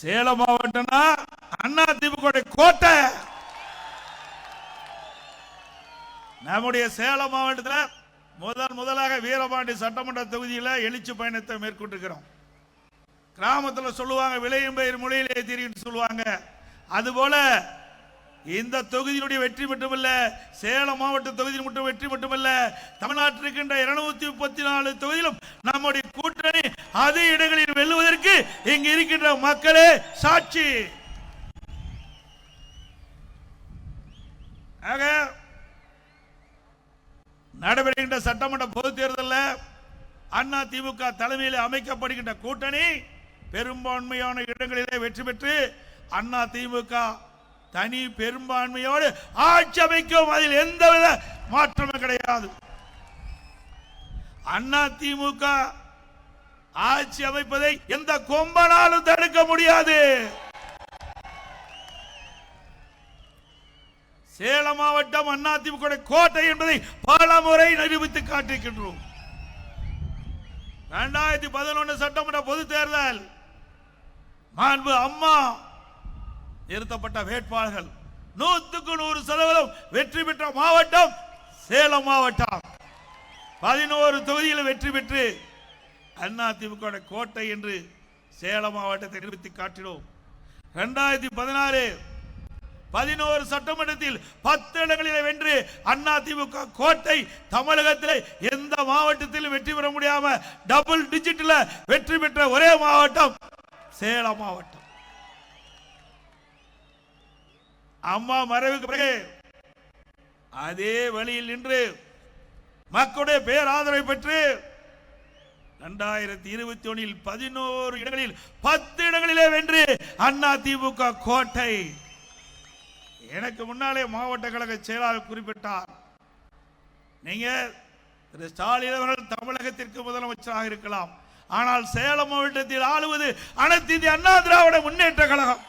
சேலம் மாவட்டம்னா அண்ணா திமுக கோட்டை. நம்முடைய சேலம் மாவட்டத்தில் முதல் முதலாக வீரபாண்டி சட்டமன்ற தொகுதியில் எழுச்சி பயணத்தை மேற்கொண்டிருக்கிறோம். கிராமத்தில் சொல்லுவாங்க விளையும் பயிர் மொழியிலே தெரியும் சொல்லுவாங்க. அதுபோல இந்த தொகுதியினுடைய வெற்றி மட்டுமல்ல சேலம் மாவட்ட தொகுதியில் மட்டும் வெற்றி மட்டுமல்ல தமிழ்நாட்டில் இருக்கின்ற இருநூத்தி முப்பத்தி நாலு தொகுதியிலும் நம்முடைய கூட்டணி அதிக இடங்களில் வெல்லுவதற்கு இங்கு இருக்கின்ற மக்களே சாட்சி. ஆக நடைபெறுகின்ற சட்டமன்ற பொது தேர்தலில் அண்ணா திமுக தலைமையில் அமைக்கப்படுகின்ற கூட்டணி பெரும்பான்மையான இடங்களிலே வெற்றி பெற்று அண்ணா திமுக தனி பெரும்பான்மையோடு ஆட்சி அமைக்கும் அதில் எந்தவித மாற்றமும் கிடையாது. அண்ணா திமுக ஆட்சி அமைப்பதை எந்த கொம்பனாலும் தடுக்க முடியாது. சேலம் மாவட்டம் அதிமுக கோட்டை என்பதை பல முறை நிரூபித்து காட்டிருக்கின்றோம் இரண்டாயிரத்தி பதினொன்று சட்டமன்ற பொது தேர்தல் மாண்பு அம்மா நிறுத்தப்பட்ட வேட்பாளர்கள் நூத்துக்கு நூறு சதவீதம் வெற்றி பெற்ற மாவட்டம் சேலம் மாவட்டம். பதினோரு தொகுதியில் வெற்றி பெற்று அதிமுக கோட்டை என்று சேலம் மாவட்டத்தை நிரூபித்து காட்டினோம். இரண்டாயிரத்தி பதினாறு பதினோரு சட்டமன்றத்தில் பத்து இடங்களில் வென்று அண்ணா திமுக கோட்டை தமிழகத்தில் எந்த மாவட்டத்திலும் வெற்றி பெற முடியாம டபுள் டிஜிட்டில் வெற்றி பெற்ற ஒரே மாவட்டம் சேலம் மாவட்டம். அம்மா மறைவுக்கு பிறகு அதே வழியில் நின்று மக்களுடைய பேராதரவை பெற்று இரண்டாயிரத்தி இருபத்தி ஒன்றில் பதினோரு இடங்களில் பத்து இடங்களிலே வென்று அண்ணா திமுக கோட்டை. எனக்கு முன்னாலே மாவட்ட கழக செயலாளர் குறிப்பிட்டார். நீங்க திரு ஸ்டாலின் அவர்கள் தமிழகத்திற்கு முதலமைச்சராக இருக்கலாம். ஆனால் சேலம் மாவட்டத்தில் ஆளுவது அனைத்து இந்திய அண்ணா திராவிட முன்னேற்ற கழகம்.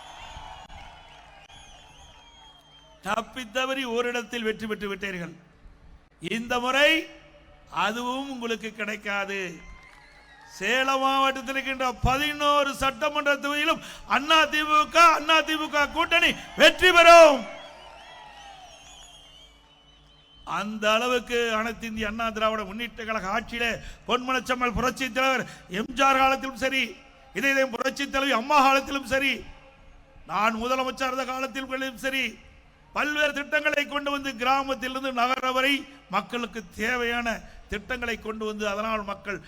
தப்பித்தவறி ஓரிடத்தில் வெற்றி பெற்று விட்டீர்கள். இந்த முறை அதுவும் உங்களுக்கு கிடைக்காது. சேலம் மாவட்டத்தில் இருக்கின்ற பதினோரு சட்டமன்ற தொகுதியிலும் அண்ணா திமுக அண்ணா திமுக கூட்டணி வெற்றி பெறும். அந்த அளவுக்கு அனைத்து இந்திய அண்ணா திராவிட முன்னேற்ற கழக ஆட்சியிலே பொன்மனச்சம்மல் புரட்சி தலைவர் எம்ஜிஆர் காலத்திலும் சரி இதே புரட்சி தலைவி அம்மா காலத்திலும் சரி நான் முதலமைச்சர் காலத்திலும் சரி பல்வேறு திட்டங்களை கொண்டு வந்து கிராமத்திலிருந்து நகர வரை மக்களுக்கு தேவையான திட்டங்களை கொண்டு வந்து அதனால் மக்கள்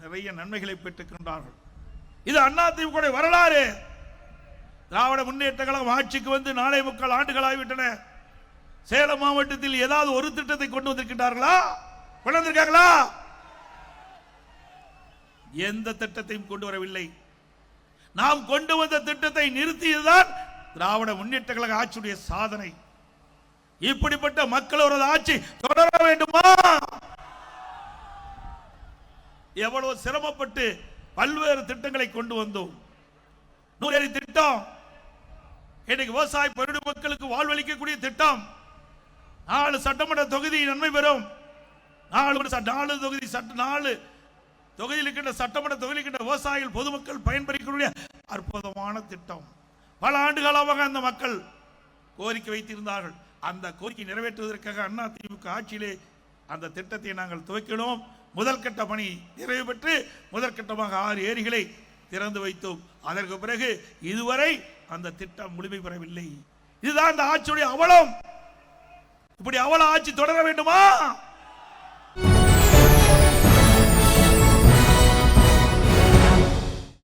நிறைய நன்மைகளை பெற்றுக்கின்றார்கள் இது அண்ணா வரலாறு. திராவிட முன்னேற்ற கழகம் ஆட்சிக்கு வந்து நாளை முக்கால் ஆண்டுகள் ஆகிவிட்டன. சேலம் மாவட்டத்தில் ஏதாவது ஒரு திட்டத்தை கொண்டு வந்திருக்கின்றார்களா? கொண்டு வந்திருக்காங்களா? எந்த திட்டத்தையும் கொண்டு வரவில்லை. நாம் கொண்டு வந்த திட்டத்தை நிறுத்தியதுதான் திராவிட முன்னேற்ற கழக ஆட்சியுடைய சாதனை. இப்படிப்பட்ட மக்களோட ஆட்சி தொடர வேண்டுமா? எவ்வளவு சிரமப்பட்டு பல்வேறு திட்டங்களை கொண்டு வந்தோம். நூறேரி திட்டம் இன்னைக்கு விவசாய பெருடு மக்களுக்கு வாழ்வளிக்கக்கூடிய திட்டம். நாலு சட்டமன்ற தொகுதி நன்மை பெறும். நாலு சட்ட- நாலு தொகுதி சட்ட நாலு தொகுதியில் இருக்கின்ற சட்டமன்ற தொகுதியில் இருக்கின்ற விவசாயிகள் பொதுமக்கள் பயன்பெறக்கூடிய அற்புதமான திட்டம். பல ஆண்டுகாலமாக அந்த மக்கள் கோரிக்கை வைத்திருந்தார்கள். அந்த கோரிக்கை நிறைவேற்றுவதற்காக அண்ணா திமுக ஆட்சியிலே அந்த திட்டத்தை நாங்கள் துவக்கினோம். முதற்கட்ட பணி நிறைவு பெற்று முதற்கட்டமாக ஆறு ஏரிகளை திறந்து வைத்தோம். அதற்கு பிறகு இதுவரை அந்த திட்டம் முழுமை பெறவில்லை. இதுதான் அந்த ஆட்சியுடைய அவலம். இப்படி அவல ஆட்சி தொடர வேண்டுமா?